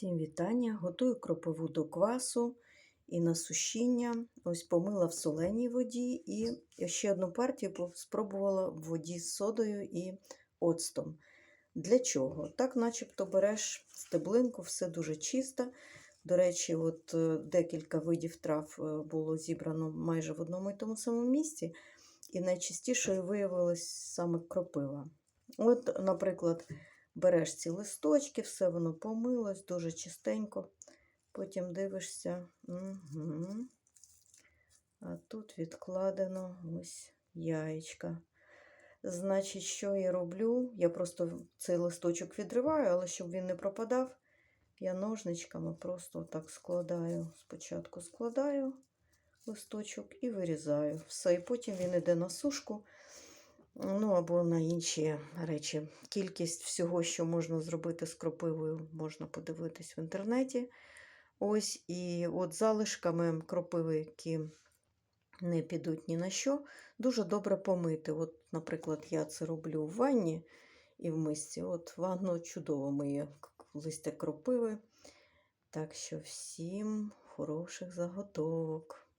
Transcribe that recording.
Всім вітання. Готую кропиву до квасу і на сушіння. Ось помила в соленій воді і ще одну партію спробувала в воді з содою і оцтом. Для чого? Так, начебто береш стеблинку, все дуже чисто. До речі, от е, декілька видів трав е, було зібрано майже в одному і тому самому місці, і найчастішою виявилась саме кропива. От, наприклад, береш ці листочки, все воно помилось, дуже чистенько. Потім дивишся. Угу. А тут відкладено ось яєчка. Значить, що я роблю? Я просто цей листочок відриваю, але щоб він не пропадав, я ножничками просто так складаю. Спочатку складаю листочок і вирізаю. Все, і потім він йде на сушку. Ну, або на інші речі. Кількість всього, що можна зробити з кропивою, можна подивитись в інтернеті. Ось, і от залишками кропиви, які не підуть ні на що, дуже добре помити. От, наприклад, я це роблю в ванні і в мисці. От ванну чудово миє листя кропиви. Так що всім хороших заготовок.